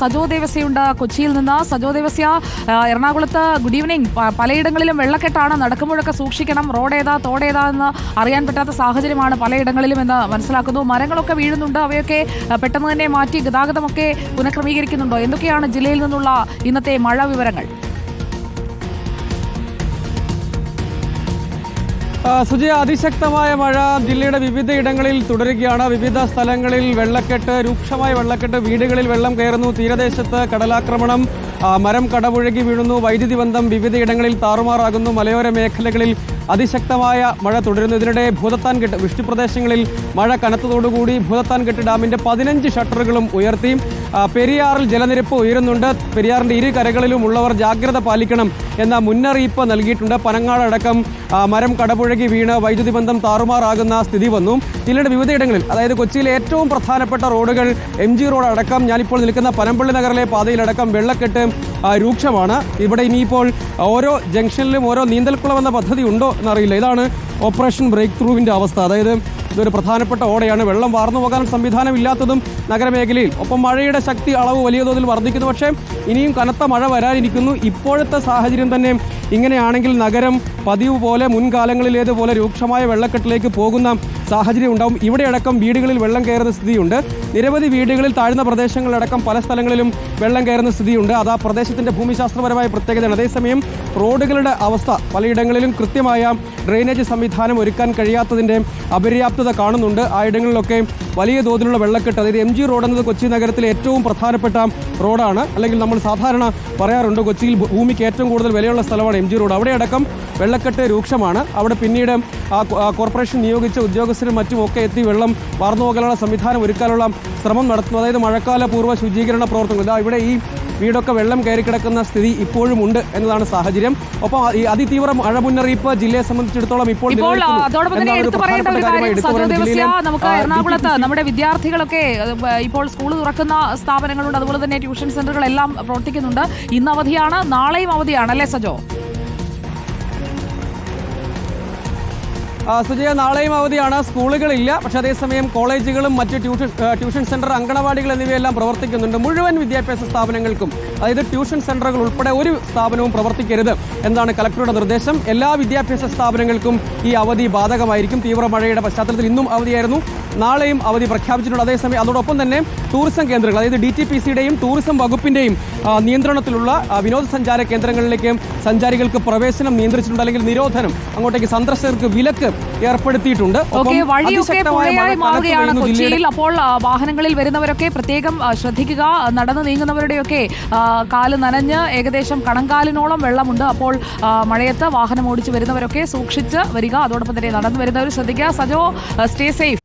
സജോ ദേവസ്യയുണ്ട് കൊച്ചിയിൽ നിന്ന്. സജോ ദേവസ്യ എറണാകുളത്ത് ഗുഡ് ഈവനിങ് പലയിടങ്ങളിലും വെള്ളക്കെട്ടാണ്. നടക്കുമ്പോഴൊക്കെ സൂക്ഷിക്കണം. റോഡ് ഏതാ തോടേതാ എന്ന് അറിയാൻ പറ്റാത്ത സാഹചര്യമാണ് പലയിടങ്ങളിലും എന്ന് മനസ്സിലാക്കുന്നു. മരങ്ങളൊക്കെ വീഴുന്നുണ്ട്. അവയൊക്കെ പെട്ടെന്ന് തന്നെ മാറ്റി ഗതാഗതമൊക്കെ പുനഃക്രമീകരിക്കുന്നുണ്ടോ? എന്തൊക്കെയാണ് ജില്ലയിൽ നിന്നുള്ള ഇന്നത്തെ മഴ വിവരങ്ങൾ? സുജയ അതിശക്തമായ മഴ ജില്ലയുടെ വിവിധ ഇടങ്ങളിൽ തുടരുകയാണ്. വിവിധ സ്ഥലങ്ങളിൽ വെള്ളക്കെട്ട് രൂക്ഷമായ വെള്ളക്കെട്ട് വീടുകളിൽ വെള്ളം കയറുന്നു. തീരദേശത്ത് കടലാക്രമണം മരം കടപുഴകി വീഴുന്നു. വൈദ്യുതി ബന്ധം വിവിധ ഇടങ്ങളിൽ താറുമാറാകുന്നു. മലയോര മേഖലകളിൽ അതിശക്തമായ മഴ തുടരുന്നതിനിടെ ഇതിനിടെ ഭൂതത്താൻകെട്ട് വൃഷ്ടിപ്രദേശങ്ങളിൽ മഴ കനത്തതോടുകൂടി ഭൂതത്താൻകെട്ട് ഡാമിന്റെ പതിനഞ്ച് ഷട്ടറുകളും ഉയർത്തി. പെരിയാറിൽ ജലനിരപ്പ് ഉയരുന്നുണ്ട്. പെരിയാറിന്റെ ഇരു കരകളിലും ഉള്ളവർ ജാഗ്രത പാലിക്കണം എന്ന മുന്നറിയിപ്പ് നൽകിയിട്ടുണ്ട്. പനങ്ങാട് അടക്കം മരം കടപുഴകി വീണ് വൈദ്യുതി ബന്ധം താറുമാറാകുന്ന സ്ഥിതി വന്നു. ജില്ലയുടെ വിവിധയിടങ്ങളിൽ അതായത് കൊച്ചിയിലെ ഏറ്റവും പ്രധാനപ്പെട്ട റോഡുകൾ എം ജി റോഡ് അടക്കം ഞാനിപ്പോൾ നിൽക്കുന്ന പനമ്പള്ളി നഗറിലെ പാതയിലടക്കം വെള്ളക്കെട്ട് രൂക്ഷമാണ്. ഇവിടെ ഇനിയിപ്പോൾ ഓരോ ജംഗ്ഷനിലും ഓരോ നീന്തൽക്കുളം എന്ന പദ്ധതി ഉണ്ടോ എന്നറിയില്ല. ഇതാണ് ഓപ്പറേഷൻ ബ്രേക്ക് ത്രൂവിന്റെ അവസ്ഥ. അതായത് ഇതൊരു പ്രധാനപ്പെട്ട ഓടയാണ്. വെള്ളം വാർന്നു പോകാൻ സംവിധാനമില്ലാത്തതും നഗരമേഖലയിൽ. ഒപ്പം മഴയുടെ ശക്തി അളവ് വലിയ തോതിൽ വർദ്ധിക്കുന്നു. പക്ഷേ ഇനിയും കനത്ത മഴ വരാനിരിക്കുന്നു. ഇപ്പോഴത്തെ സാഹചര്യം തന്നെ ഇങ്ങനെയാണെങ്കിൽ നഗരം പതിവ് പോലെ മുൻകാലങ്ങളിലേതുപോലെ രൂക്ഷമായ വെള്ളക്കെട്ടിലേക്ക് പോകുന്ന സാഹചര്യം ഉണ്ടാവും. ഇവിടെയടക്കം വീടുകളിൽ വെള്ളം കയറുന്ന സ്ഥിതിയുണ്ട്. നിരവധി വീടുകളിൽ താഴ്ന്ന പ്രദേശങ്ങളിലടക്കം പല സ്ഥലങ്ങളിലും വെള്ളം കയറുന്ന സ്ഥിതിയുണ്ട്. അത് ആ പ്രദേശത്തിന്റെ ഭൂമിശാസ്ത്രപരമായ പ്രത്യേകതയാണ്. അതേസമയം റോഡുകളുടെ അവസ്ഥ പലയിടങ്ങളിലും കൃത്യമായ ഡ്രെയിനേജ് സംവിധാനം ഒരുക്കാൻ കഴിയാത്തതിന്റെ അപര്യാപ്തത കാണുന്നുണ്ട്. ആ ഇടങ്ങളിലൊക്കെ വലിയ തോതിലുള്ള വെള്ളക്കെട്ട് അതായത് എം ജി റോഡ് എന്നത് കൊച്ചി നഗരത്തിലെ ഏറ്റവും പ്രധാനപ്പെട്ട റോഡാണ്. അല്ലെങ്കിൽ നമ്മൾ സാധാരണ പറയാറുണ്ട് കൊച്ചിയിൽ ഭൂമിക്ക് ഏറ്റവും കൂടുതൽ വിലയുള്ള സ്ഥലമാണ് എം ജി റോഡ് അവിടെ അടക്കം വെള്ളക്കെട്ട് രൂക്ഷമാണ്. അവിടെ പിന്നീട് ആ കോർപ്പറേഷൻ നിയോഗിച്ച ഉദ്യോഗസ്ഥരും മറ്റും ഒക്കെ എത്തി വെള്ളം വാർന്നു പോകാനുള്ള സംവിധാനം ഒരുക്കാനുള്ള ശ്രമം നടത്തുന്നു. അതായത് മഴക്കാല പൂർവ ശുചീകരണ പ്രവർത്തനങ്ങൾ. ഇതാ ഇവിടെ ഈ വീടൊക്കെ വെള്ളം കയറി കിടക്കുന്ന സ്ഥിതി ഇപ്പോഴും ഉണ്ട് എന്നതാണ് സാഹചര്യം. ഒപ്പം അതിതീവ്ര മഴ മുന്നറിയിപ്പ് ജില്ലയെ സംബന്ധിച്ചിടത്തോളം ഇപ്പോൾ അതോടൊപ്പം തന്നെ എന്നതാണ് എടുത്തു പറയേണ്ട ഒരു കാര്യം? എടുത്തു സജോ ദേവസ്യ നമുക്ക് എറണാകുളത്ത് നമ്മുടെ വിദ്യാർത്ഥികളൊക്കെ ഇപ്പോൾ സ്കൂൾ തുറക്കുന്ന സ്ഥാപനങ്ങളുണ്ട് അതുപോലെ തന്നെ ട്യൂഷൻ സെന്ററുകളെല്ലാം പ്രവർത്തിക്കുന്നുണ്ട്. ഇന്ന് അവധിയാണ് നാളെയും അവധിയാണ് അല്ലേ സജോ? സുജയ നാളെയും അവധിയാണ്. സ്കൂളുകളില്ല. പക്ഷേ അതേസമയം കോളേജുകളും മറ്റ് ട്യൂഷൻ ട്യൂഷൻ സെന്റർ അങ്കണവാടികൾ എന്നിവയെല്ലാം പ്രവർത്തിക്കുന്നുണ്ട്. മുഴുവൻ വിദ്യാഭ്യാസ സ്ഥാപനങ്ങൾക്കും അതായത് ട്യൂഷൻ സെന്ററുകൾ ഉൾപ്പെടെ ഒരു സ്ഥാപനവും പ്രവർത്തിക്കരുത് എന്നാണ് കലക്ടറുടെ നിർദ്ദേശം. എല്ലാ വിദ്യാഭ്യാസ സ്ഥാപനങ്ങൾക്കും ഈ അവധി ബാധകമായിരിക്കും. തീവ്ര മഴയുടെ പശ്ചാത്തലത്തിൽ ഇന്നും അവധിയായിരുന്നു. നാളെയും അവധി പ്രഖ്യാപിച്ചിട്ടുണ്ട്. അതേസമയം അതോടൊപ്പം തന്നെ ടൂറിസം കേന്ദ്രങ്ങൾ അതായത് ഡി ടി പി സിയുടെയും ടൂറിസം വകുപ്പിന്റെയും നിയന്ത്രണത്തിലുള്ള വിനോദസഞ്ചാര കേന്ദ്രങ്ങളിലേക്കും സഞ്ചാരികൾക്ക് പ്രവേശനം നിയന്ത്രിച്ചിട്ടുണ്ട്. അല്ലെങ്കിൽ നിരോധനം അങ്ങോട്ടേക്ക് സന്ദർശകർക്ക് വിലക്ക് ഏർപ്പെടുത്തിയിട്ടുണ്ട്. കൊച്ചിയിൽ. അപ്പോൾ വാഹനങ്ങളിൽ വരുന്നവരൊക്കെ പ്രത്യേകം ശ്രദ്ധിക്കുക. നടന്നു നീങ്ങുന്നവരുടെയൊക്കെ കാൽ നനഞ്ഞ് ഏകദേശം കണങ്കാലിനോളം വെള്ളമുണ്ട്. അപ്പോൾ മഴയത്ത് വാഹനം ഓടിച്ച് വരുന്നവരൊക്കെ സൂക്ഷിച്ച് വരിക. അതോടൊപ്പം തന്നെ നടന്നു വരുന്നവർ ശ്രദ്ധിക്കുക. Sajo stay safe.